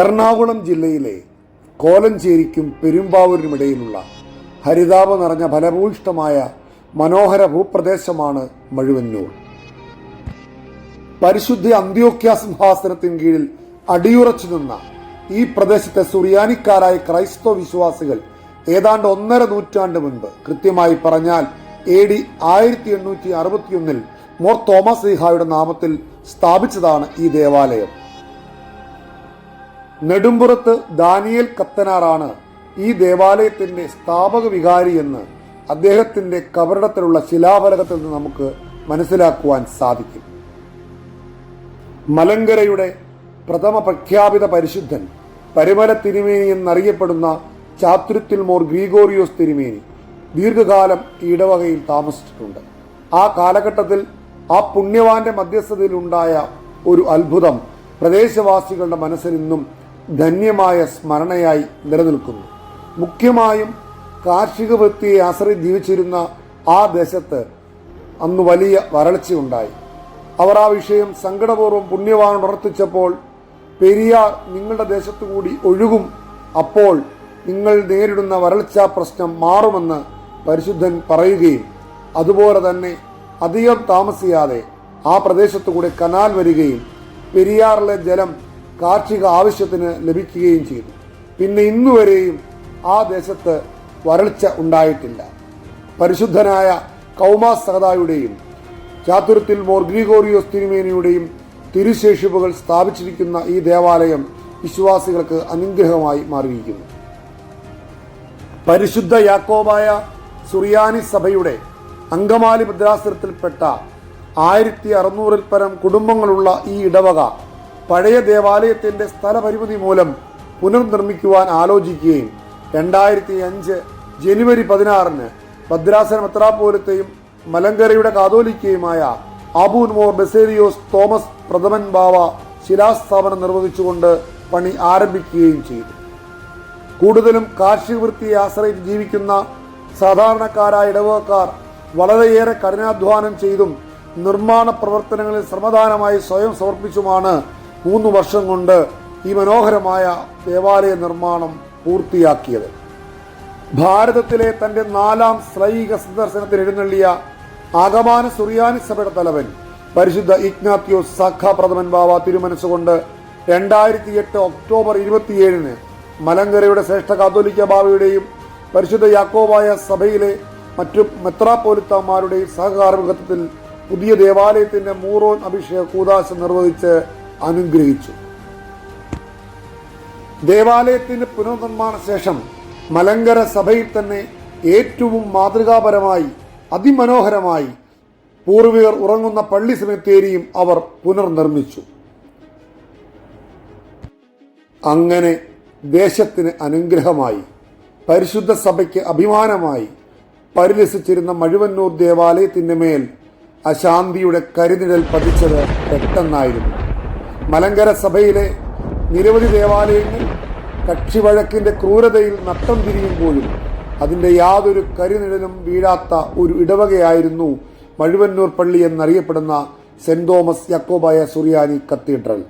എറണാകുളം ജില്ലയിലെ കോലഞ്ചേരിക്കും പെരുമ്പാവൂരിനുമിടയിലുള്ള ഹരിതാപ നിറഞ്ഞ ഫലഭൂയിഷ്ടമായ മനോഹര ഭൂപ്രദേശമാണ് മഴുവന്നൂർ. പരിശുദ്ധ അന്ത്യോക്യ സിംഹാസനത്തിന് കീഴിൽ അടിയുറച്ചു നിന്ന ഈ പ്രദേശത്തെ സുറിയാനിക്കാരായ ക്രൈസ്തവ വിശ്വാസികൾ ഏതാണ്ട് ഒന്നര നൂറ്റാണ്ട് മുൻപ് കൃത്യമായി പറഞ്ഞാൽ എ ഡി ആയിരത്തി എണ്ണൂറ്റി അറുപത്തിയൊന്നിൽ മോർ തോമസ് ലീഹായുടെ നാമത്തിൽ സ്ഥാപിച്ചതാണ് ഈ ദേവാലയം. നെടുമ്പുറത്ത് ദാനിയേൽ കത്തനാറാണ് ഈ ദേവാലയത്തിന്റെ സ്ഥാപക വികാരി എന്ന് അദ്ദേഹത്തിന്റെ കബറിടത്തിലുള്ള ശിലാഫലകത്തിൽ നിന്ന് നമുക്ക് മനസ്സിലാക്കുവാൻ സാധിക്കും. മലങ്കരയുടെ പ്രഥമ പ്രഖ്യാപിത പരിശുദ്ധൻ പരിമല തിരുമേനി എന്നറിയപ്പെടുന്ന ചാത്തുരുത്തിൽ മോർ ഗ്രീഗോറിയോസ് തിരുമേനി ദീർഘകാലം ഇടവകയിൽ താമസിച്ചിട്ടുണ്ട്. ആ കാലഘട്ടത്തിൽ ആ പുണ്യവാന്റെ മധ്യസ്ഥതയിലുണ്ടായ ഒരു അത്ഭുതം പ്രദേശവാസികളുടെ മനസ്സിൽ ഇന്നും ധന്യമായ സ്മരണയായി നിലനിൽക്കുന്നു. മുഖ്യമായും കാർഷിക വൃത്തിയെ ആശ്രയി ജീവിച്ചിരുന്ന ആ ദേശത്ത് അന്ന് വലിയ വരൾച്ചയുണ്ടായി. അവർ ആ വിഷയം സങ്കടപൂർവം പുണ്യവാൻ ഉണർത്തിച്ചപ്പോൾ പെരിയാർ നിങ്ങളുടെ ദേശത്തു കൂടി ഒഴുകും. അപ്പോൾ നിങ്ങൾ നേരിടുന്ന വരൾച്ചാ പ്രശ്നം മാറുമെന്ന് പരിശുദ്ധൻ പറയുകയും അതുപോലെ തന്നെ അധികം താമസിയാതെ ആ പ്രദേശത്തു കൂടെ കനാൽ വരികയും പെരിയാറിലെ ജലം കാർഷിക ആവശ്യത്തിന് ലഭിക്കുകയും ചെയ്തു. പിന്നെ ഇന്നുവരെയും ആ ദേശത്ത് വരൾച്ച ഉണ്ടായിട്ടില്ല. പരിശുദ്ധനായ കൗമാ സഹതായുടെയും ചാതുരത്തിൽ മോർ ഗ്രിഗോറിയോസ് തിരുമേനിയുടെയും തിരുശേഷിപ്പുകൾ സ്ഥാപിച്ചിരിക്കുന്ന ഈ ദേവാലയം വിശ്വാസികൾക്ക് അനുഗ്രഹമായി മാറിയിരിക്കുന്നു. പരിശുദ്ധ യാക്കോബായ സുറിയാനി സഭയുടെ അങ്കമാലി ഭദ്രാസനത്തിൽപ്പെട്ട ആയിരത്തി അറുന്നൂറിൽ പരം കുടുംബങ്ങളുള്ള ഈ ഇടവക പഴയ ദേവാലയത്തിന്റെ സ്ഥലപരിമിതി മൂലം പുനർനിർമ്മിക്കുവാൻ ആലോചിക്കുകയും രണ്ടായിരത്തി അഞ്ച് ജനുവരി പതിനാറിന് ഭദ്രാസന മെത്രാപ്പോലത്തെയും മലങ്കരയുടെ കാതോലിക്കയുമായ അബൂൻ മോർ ബെസേരിയോസ് തോമസ് പ്രഥമൻ ബാവ ശിലാസ്ഥാപനം നിർവഹിച്ചുകൊണ്ട് പണി ആരംഭിക്കുകയും ചെയ്തു. കൂടുതലും കാർഷിക വൃത്തിയെ ആശ്രയിച്ച് ജീവിക്കുന്ന സാധാരണക്കാരായ ഇടവകക്കാർ വളരെയേറെ കഠിനാധ്വാനം ചെയ്തും നിർമ്മാണ പ്രവർത്തനങ്ങളിൽ ശ്രമദാനമായി സ്വയം സമർപ്പിച്ചുമാണ് മൂന്ന് വർഷം കൊണ്ട് ഈ മനോഹരമായ ദേവാലയ നിർമ്മാണം പൂർത്തിയാക്കിയത്. ഭാരതത്തിലെ തന്റെ നാലാം ശ്രൈക സന്ദർശനത്തിൽ എഴുന്നള്ളിയ ആഗമാന സുറിയാനി സഭയുടെ തലവൻ പരിശുദ്ധ ഇഗ്നാത്യോസ് സാഖ പ്രഥമൻ ബാവ തിരുമനസ്സുകൊണ്ട് രണ്ടായിരത്തി എട്ട് ഒക്ടോബർ ഇരുപത്തിയേഴിന് മലങ്കരയുടെ ശ്രേഷ്ഠ കാത്തോലിക്ക ബാവയുടെയും പരിശുദ്ധ യാക്കോബായ സഭയിലെ മറ്റു മെത്രാപ്പോലിത്തമാരുടെയും സഹകാർമികത്വത്തിൽ പുതിയ ദേവാലയത്തിന്റെ മൂറോൻ അഭിഷേക കൂതാശ നിർവഹിച്ച് അനുഗ്രഹിച്ചു. ദേവാലയത്തിന്റെ പുനർനിർമ്മാണ ശേഷം മലങ്കര സഭയിൽ തന്നെ ഏറ്റവും മാതൃകാപരമായി അതിമനോഹരമായി പൂർവികർ ഉറങ്ങുന്ന പള്ളി സെമിത്തേരിയും അവർ പുനർനിർമ്മിച്ചു. അങ്ങനെ ദേശത്തിന് അനുഗ്രഹമായി പരിശുദ്ധ സഭയ്ക്ക് അഭിമാനമായി പരിലസിച്ചിരുന്ന മഴുവന്നൂർ ദേവാലയത്തിന്റെ മേൽ അശാന്തിയുടെ കരിനിഴൽ പതിച്ചത് പെട്ടെന്നായിരുന്നു. മലങ്കര സഭയിലെ നിരവധി ദേവാലയങ്ങൾ കക്ഷിവഴക്കിന്റെ ക്രൂരതയിൽ നട്ടം തിരിയുമ്പോഴും അതിന്റെ യാതൊരു കരിനിഴലും വീഴാത്ത ഒരു ഇടവകയായിരുന്നു മഴുവന്നൂർ പള്ളി എന്നറിയപ്പെടുന്ന saint Thomas Yakobaya Suriyani cathedral.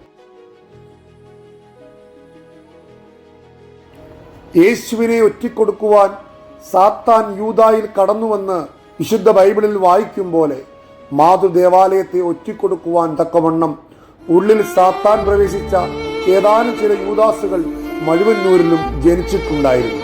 യേശുവിനെ ഒറ്റിക്കൊടുക്കുവാൻ സാത്താൻ യൂതായിൽ കടന്നുവെന്ന് വിശുദ്ധ ബൈബിളിൽ വായിക്കും പോലെ മാതൃദേവാലയത്തെ ഒറ്റിക്കൊടുക്കുവാൻ തക്കവണ്ണം ഉള്ളിൽ സാത്താൻ പ്രവേശിച്ച ഏതാനും ചില യൂദാസുകൾ മഴുവന്നൂരിലും ജനിച്ചിട്ടുണ്ടായിരുന്നു.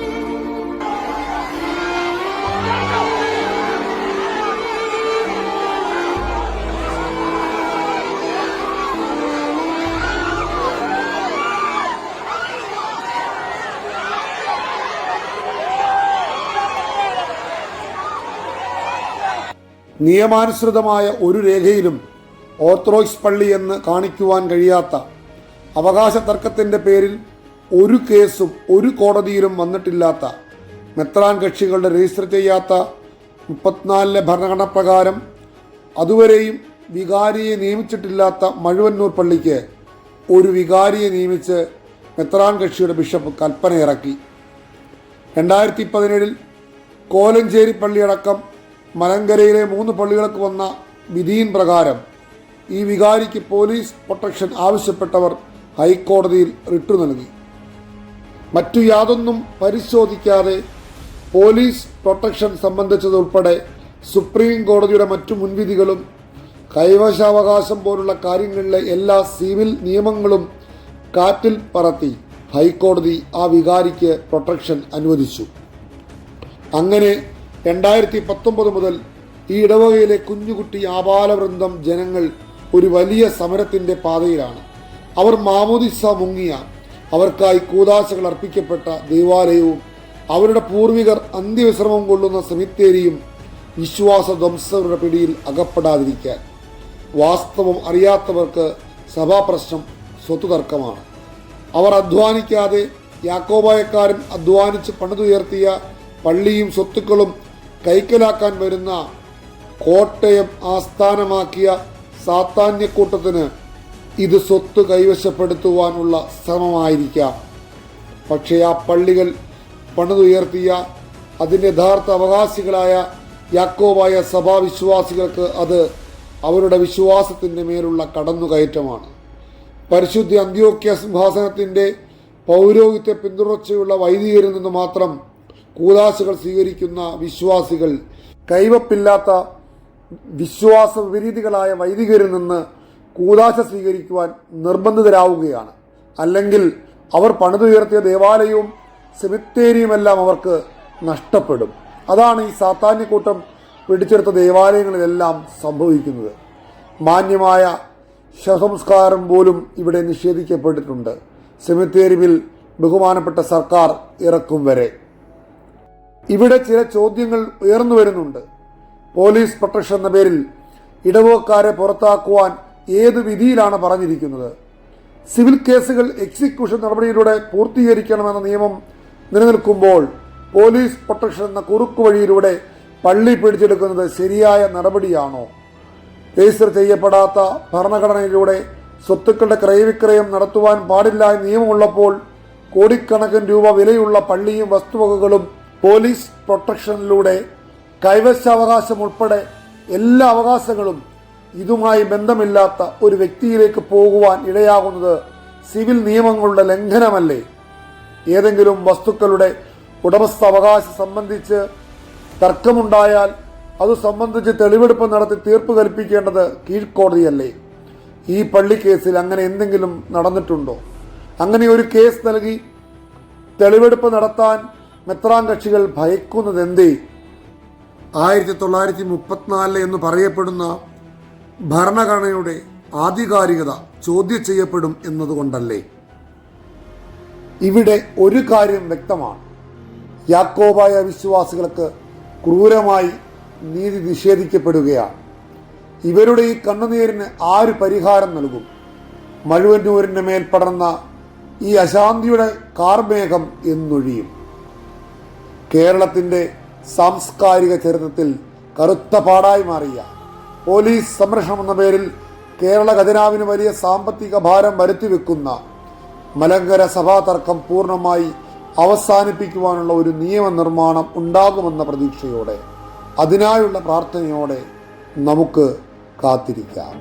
നിയമാനുസൃതമായ ഒരു രേഖയിലും ഓർത്തഡോക്സ് പള്ളി എന്ന് കാണിക്കുവാൻ കഴിയാത്ത അവകാശ തർക്കത്തിന്റെ പേരിൽ ഒരു കേസും ഒരു കോടതിയിലും വന്നിട്ടില്ലാത്ത മെത്രാൻ കക്ഷികളുടെ രജിസ്റ്റർ ചെയ്യാത്ത മുപ്പത്തിനാലിലെ ഭരണഘടന പ്രകാരം അതുവരെയും വികാരിയെ നിയമിച്ചിട്ടില്ലാത്ത മഴുവന്നൂർ പള്ളിക്ക് ഒരു വികാരിയെ നിയമിച്ച് മെത്രാൻ കക്ഷിയുടെ ബിഷപ്പ് കൽപ്പന ഇറക്കി. രണ്ടായിരത്തി പതിനേഴിൽ കോലഞ്ചേരി പള്ളിയടക്കം മലങ്കരയിലെ മൂന്ന് പള്ളികൾക്ക് വന്ന വിധിയിൻ പ്രകാരം ഈ വികാരിക്ക് പോലീസ് പ്രൊട്ടക്ഷൻ ആവശ്യപ്പെട്ടവർ ഹൈക്കോടതിയിൽ റിട്ടു നൽകി. മറ്റു യാതൊന്നും പരിശോധിക്കാതെ പോലീസ് പ്രൊട്ടക്ഷൻ സംബന്ധിച്ചതുൾപ്പെടെ സുപ്രീം കോടതിയുടെ മറ്റു മുൻവിധികളും കൈവശാവകാശം പോലുള്ള കാര്യങ്ങളിലെ എല്ലാ സിവിൽ നിയമങ്ങളും കാറ്റിൽ പറത്തി ഹൈക്കോടതി ആ വികാരിക്ക് പ്രൊട്ടക്ഷൻ അനുവദിച്ചു. അങ്ങനെ രണ്ടായിരത്തി പത്തൊമ്പത് മുതൽ ഈ ഇടവകയിലെ കുഞ്ഞുകുട്ടി ആപാലവൃന്ദം ജനങ്ങൾ ഒരു വലിയ സമരത്തിന്റെ പാതയിലാണ്. അവർ മാമോദിസ മുങ്ങിയ അവർക്കായി കൂതാശകൾ അർപ്പിക്കപ്പെട്ട ദേവാലയവും അവരുടെ പൂർവികർ അന്ത്യവിശ്രമം കൊള്ളുന്ന സെമിത്തേരിയും വിശ്വാസ ധ്വംസകരുടെ പിടിയിൽ അകപ്പെടാതിരിക്കാൻ. വാസ്തവം അറിയാത്തവർക്ക് സഭാപ്രശ്നം സ്വത്ത് തർക്കമാണ് അവർ അധ്വാനിക്കാതെ യാക്കോബായക്കാരൻ അധ്വാനിച്ച് പണിതുയർത്തിയ പള്ളിയും സ്വത്തുക്കളും കൈക്കലാക്കാൻ വരുന്ന കോട്ടയം ആസ്ഥാനമാക്കിയ സാത്താന്യക്കൂട്ടത്തിന് ഇത് സ്വത്ത് കൈവശപ്പെടുത്തുവാനുള്ള ശ്രമമായിരിക്കാം. പക്ഷേ ആ പള്ളികൾ പണിതുയർത്തിയ അതിന്റെ യഥാർത്ഥ അവകാശികളായ യാക്കോബായ സഭാവിശ്വാസികൾക്ക് അത് അവരുടെ വിശ്വാസത്തിന്റെ മേലുള്ള കടന്നുകയറ്റമാണ്. പരിശുദ്ധി അന്ത്യോക്യ സിംഹാസനത്തിന്റെ പൗരോഹിത്യ പിന്തുടർച്ചയുള്ള വൈദികരിൽ നിന്ന് മാത്രം കൂതാശകൾ സ്വീകരിക്കുന്ന വിശ്വാസികൾ കൈവപ്പില്ലാത്ത വിശ്വാസ വിപരീതികളായ വൈദികരിൽ നിന്ന് കൂതാശ സ്വീകരിക്കുവാൻ നിർബന്ധിതരാവുകയാണ്. അല്ലെങ്കിൽ അവർ പണിതുയർത്തിയ ദേവാലയവും സെമിത്തേരിയുമെല്ലാം അവർക്ക് നഷ്ടപ്പെടും. അതാണ് ഈ സാത്താന്യക്കൂട്ടം പിടിച്ചെടുത്ത ദേവാലയങ്ങളിലെല്ലാം സംഭവിക്കുന്നത്. മാന്യമായ ശവസംസ്കാരം പോലും ഇവിടെ നിഷേധിക്കപ്പെട്ടിട്ടുണ്ട്. സെമിത്തേരി ബിൽ ബഹുമാനപ്പെട്ട സർക്കാർ ഇറക്കും വരെ. ഇവിടെ ചില ചോദ്യങ്ങൾ ഉയർന്നു വരുന്നുണ്ട്. പോലീസ് പ്രൊട്ടക്ഷൻ എന്ന പേരിൽ ഇടവക്കാരെ പുറത്താക്കുവാൻ ഏത് വിധിയിലാണ് പറഞ്ഞിരിക്കുന്നത്? സിവിൽ കേസുകൾ എക്സിക്യൂഷൻ നടപടിയിലൂടെ പൂർത്തീകരിക്കണമെന്ന നിയമം നിലനിൽക്കുമ്പോൾ പോലീസ് പ്രൊട്ടക്ഷൻ എന്ന കുറുക്കു വഴിയിലൂടെ പള്ളി പിടിച്ചെടുക്കുന്നത് ശരിയായ നടപടിയാണോ? രജിസ്റ്റർ ചെയ്യപ്പെടാത്ത ഭരണഘടനയിലൂടെ സ്വത്തുക്കളുടെ ക്രയവിക്രയം നടത്തുവാൻ പാടില്ല നിയമമുള്ളപ്പോൾ കോടിക്കണക്കിന് രൂപ വിലയുള്ള പള്ളിയും വസ്തുവകകളും പോലീസ് പ്രൊട്ടക്ഷനിലൂടെ കൈവശാവകാശം ഉൾപ്പെടെ എല്ലാ അവകാശങ്ങളും ഇതുമായി ബന്ധമില്ലാത്ത ഒരു വ്യക്തിയിലേക്ക് പോകുവാൻ ഇടയാകുന്നത് സിവിൽ നിയമങ്ങളുടെ ലംഘനമല്ലേ? ഏതെങ്കിലും വസ്തുക്കളുടെ ഉടമസ്ഥാവകാശം സംബന്ധിച്ച് തർക്കമുണ്ടായാൽ അത് സംബന്ധിച്ച് തെളിവെടുപ്പ് നടത്തി തീർപ്പ് കൽപ്പിക്കേണ്ടത് കീഴ്ക്കോടതിയല്ലേ? ഈ പള്ളി കേസിൽ അങ്ങനെ എന്തെങ്കിലും നടന്നിട്ടുണ്ടോ? അങ്ങനെ ഒരു കേസ് നൽകി തെളിവെടുപ്പ് നടത്താൻ മെത്രാൻ കക്ഷികൾ ഭയക്കുന്നത് എന്തേ ആയിരത്തി തൊള്ളായിരത്തി മുപ്പത്തിനാല് എന്ന് പറയപ്പെടുന്ന ഭരണഘടനയുടെ ആധികാരികത ചോദ്യം ചെയ്യപ്പെടും എന്നതുകൊണ്ടല്ലേ? ഇവിടെ ഒരു കാര്യം വ്യക്തമാണ്. യാക്കോബായ വിശ്വാസികൾക്ക് ക്രൂരമായി നീതി നിഷേധിക്കപ്പെടുകയാണ്. ഇവരുടെ ഈ കണ്ണുനീരിന് ആര് പരിഹാരം നൽകും? മഴുവന്നൂരിന്റെ മേൽ പടർന്ന ഈ അശാന്തിയുടെ കാർമേഘം എന്നൊഴിയും. കേരളത്തിന്റെ സാംസ്കാരിക ചരിത്രത്തിൽ കറുത്ത പാടായി മാറിയ പോലീസ് സംരക്ഷണം എന്ന പേരിൽ കേരള ഖജനാവിന് വലിയ സാമ്പത്തിക ഭാരം വരുത്തിവെക്കുന്ന മലങ്കര സഭാ തർക്കം പൂർണമായി അവസാനിപ്പിക്കുവാനുള്ള ഒരു നിയമനിർമ്മാണം ഉണ്ടാകുമെന്ന പ്രതീക്ഷയോടെ അതിനായുള്ള പ്രാർത്ഥനയോടെ നമുക്ക് കാത്തിരിക്കാം.